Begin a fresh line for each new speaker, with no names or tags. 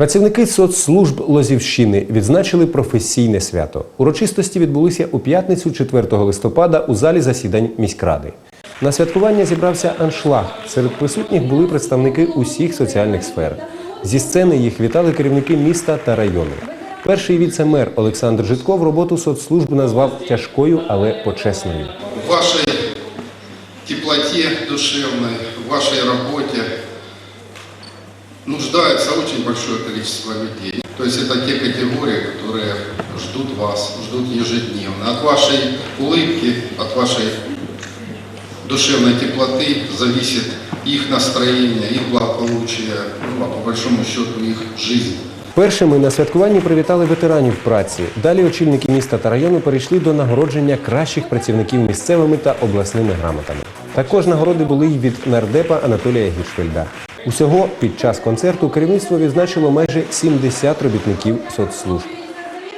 Працівники соцслужб Лозівщини відзначили професійне свято. Урочистості відбулися у п'ятницю 4 листопада у залі засідань міськради. На святкування зібрався аншлаг. Серед присутніх були представники усіх соціальних сфер. Зі сцени їх вітали керівники міста та району. Перший віце-мер Олександр Житков роботу соцслужб назвав тяжкою, але почесною.
в вашей теплоте душевной, в вашей работе нуждается очень большое количество людей. То есть это те категории, которые ждут вас, ждут ежедневно. От вашей улыбки, от вашей душевной теплоты зависит их настроение, их благополучие, ну, а по большому счету их жизнь.
Першими на святкуванні привітали ветеранів праці. Далі очільники міста та району перейшли до нагородження кращих працівників місцевими та обласними грамотами. Також нагороди були й від нардепа Анатолія Гіршфельда. Усього під час концерту керівництво відзначило майже 70 робітників соцслужб.